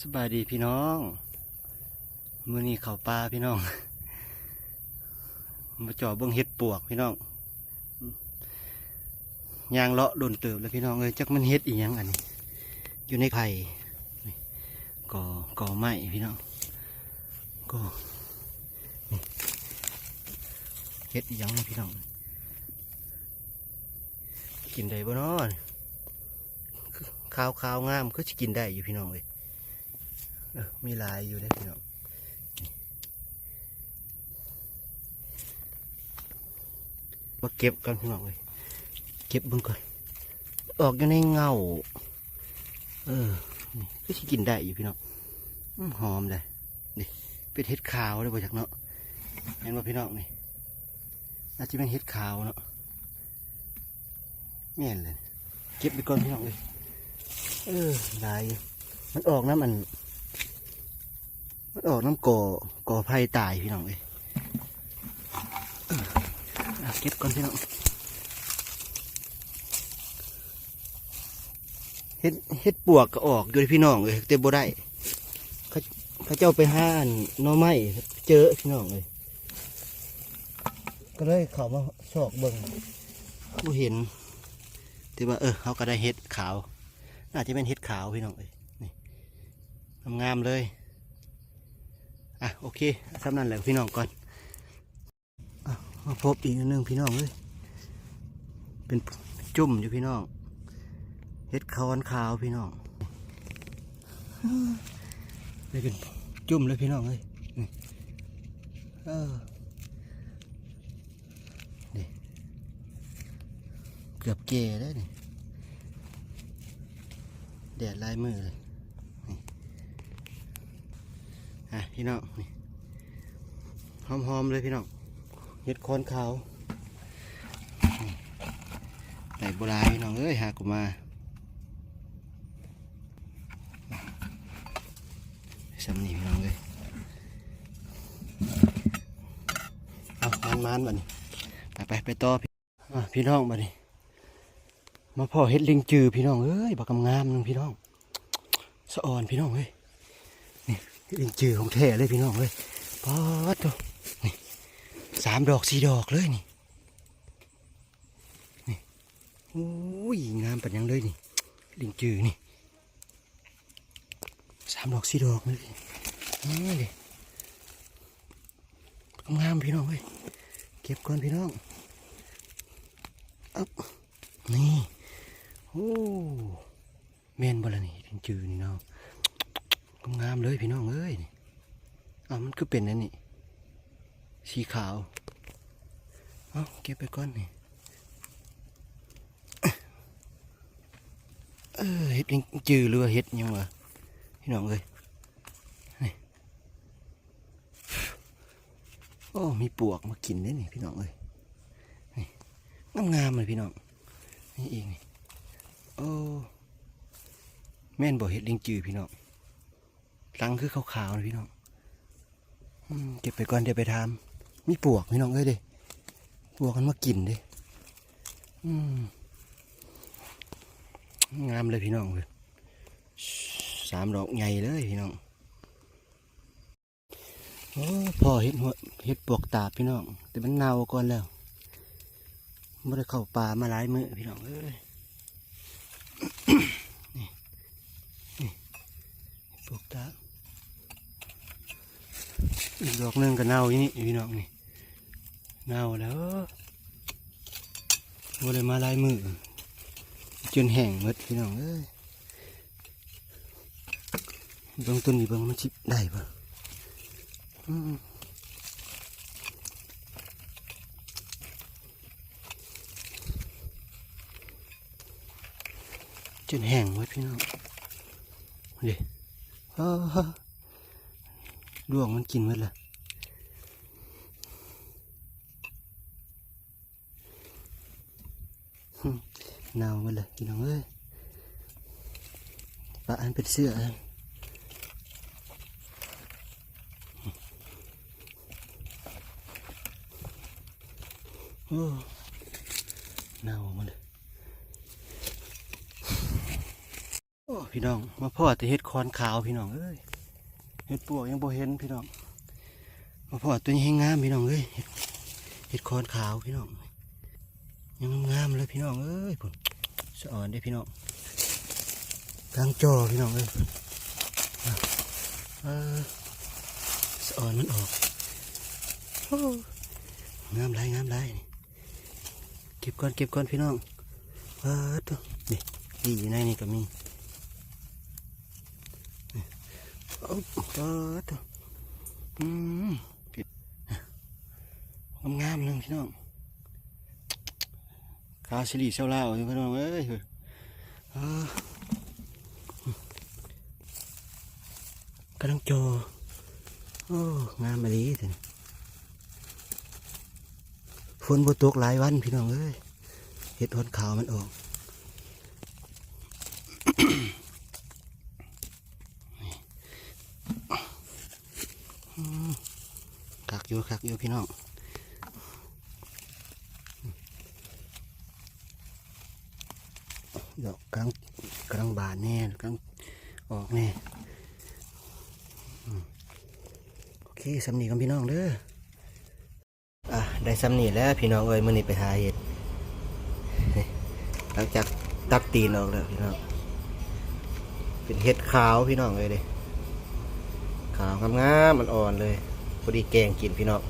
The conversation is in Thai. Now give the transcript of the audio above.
สบายดีพี่น้องมื่อนี้เขาปลาพี่น้อง มาจ่อเบิ้งเห็ดปวกพี่น้องยางเลาะโดนเติบแล้วพี่น้องเอ้ยจักมันเห็ดอีหยังอันนี้ อยู่ในไผ่ก่อก่อไม้พี่น้องก็เห็ดอีหยังพี่น้อง กินได้บ่นาะขาวข้าวงามก็จะกินได้อยู่พี่น้องเอ้ย มีลายอยู่ได้พี่น้องมาเก็บกันพี่น้องเลยเก็บบึงก่อน ออกอยู่ในเงา เออนี่ก็สิกินได้อยู่พี่น้องอหอมเลยนี่เป็นเห็ดขาวเลยบ่จากเนาะเห็นว่าพี่น้องนี่อาจจะเป็นเห็ดขาวเนาะแม่นเลย เก็บไปก่อนพี่น้องเลยเออลายมันออกน้ำมันมัน ออกน้ำก่อก่อไผ่ตายพี่น้องเอ้ยเออเอเก็บก่อนพี่น้องเฮ็ดเฮ็ดปวกก็ออกอยู่พี่น้องเลยแต่บ่ได้เขาเขาเจ้าไปห้านน่อไม้เจอพี่น้องเลยก็เลยเขามาชอกเบิ่งบ่เห็นแต่ว่าเออเขาก็ได้เฮ็ดขาว น่าจะเป็นเฮ็ดขาวพี่น้องเอ้ยนี่งามๆเลย อะโอเคสำนั้นแหละพี่น้องก่อนอะมาพบอีกนึงพี่น้องเลยเป็นจุ่มอยู่พี่น้องเห็ดขาวขาวพี่น้องเลยเป็นจุ่มเลยพี่น้องเลยเออนี่เกือบเก่แล้นี่แดดลายมือเลย อะพี่น้องนี่ หอมๆเลยพี่น้องเห็ดโคนขาวไหนโบราณพี่น้องเอ้ยหากูมาสำนีพี่น้องเอ้ยเอามันมันบัดนี้ไปไปไปต่อพี่พี่น้องบัดนี้ มาพ่อเห็ดลิงจือพี่น้องเอ้ยบักกำงามนึงพี่น้องสะอ่อนพี่น้องเอ้ยนี่ลิงจือของแท้เลยพี่น้องเลยปอดตัว สามดอกสี่ดอกเลยนี่นี่โอ้ยงามปัดยังเลยนี่ลิงจือนี่สามดอกสี่ดอกเลยนี่เลยงามพี่น้องเลยเก็บก่อนพี่น้องอ๊บนี่โอ้แม่นบ่ละนี่ลิงจือนี่เนาะงามเลยพี่น้องเอ้ยนี่อ้ามันคือเป็นอันนี้ สีขาว เอาเก็บไปก่อนนี่เออเห็ดลิงจือหรือว่าเห็ดยังวะพี่น้องเอ้ยนี่โอ้มีปวกมากินด้วยนี่พี่น้องเอ้ยนี่งามๆเลยพี่น้องนี่เองนี่โอ้แม่นบ่เห็ดลิงจือพี่น้องรังคือขาวๆนะพี่น้องเก็บไปก่อนเดี๋ยวไปทำ มีปวกพี่น้องเอ้ยเด้ปวกกันมากินเด้งามเลยพี่น้องเลยสามดอกใหญ่เลยพี่น้องโอ้พ่อเห็ดหัวเห็ดปวกตาพี่น้อง แต่มันเน่าก่อนแล้วไม่ได้เข้าป่ามาหลายมือพี่น้องเอ้ยนี่นี่ปวกตาอีกดอกหนึงก็เน่าอย่างนี้พี่น้องนี่ เน่าแล้วบ่ได้มาลายมือ จนแห้งหมดพี่น้องเอ้ยบิ่งต้นนี้บิ่งมันสิบได้ปะจนแห้งหมดพี่น้องเดี๋ยวดวงมันกินหมดละหึ เน่าหมดเลยพี่น้องเอ้ยปลาอันเป็นเสื้ออันโอ้เน่าหมดเลยโอ้พี่น้องมาพ่อแต่เห็ดคอนขาวพี่น้องเอ้ยเห็ดปวกยังบ่เห็นพี่น้องมาพ่อตัวนี้ให้งามพี่น้องเอ้ยเห็ดเห็ดคอนขาวพี่น้อง ยังงามเลยพี่น้องเอ้ยผลสะอ่อนได้พี่น้องกลางจอพี่น้องเอ้ยสะอ่อนมันออกงามไร งามไรเก็บก่อนเก็บก่อนพี่น้องเออตัวนี่นี่อยู่ในนี่ก็มีโอ้เปิดอืมผิดงามๆเลยพี่น้อง กาสิริเซาเล่าอยู่พี่น้องเอ้ยกำลังโจโอ้งามมาดีถึงฝนบ่ตกหลายวันพี่น้องเอ้ยเห็ดหดขาวมันออกคักอยู่คักอยู่พี่น้อง ดอกกลางกลางบานแน่กลางออกแน่โอเคสำนีกับพี่น้องเด้ออะได้สำนีแล้วพี่น้องเอ้ยมื่อนี้ไปหาเห็ดหลังจากตักตีนออกแล้วพี่น้องเป็นเห็ดขาวพี่น้องเลยเด้ขาวงามๆมันอ่อนเลยพอดีแกงกินพี่น้อง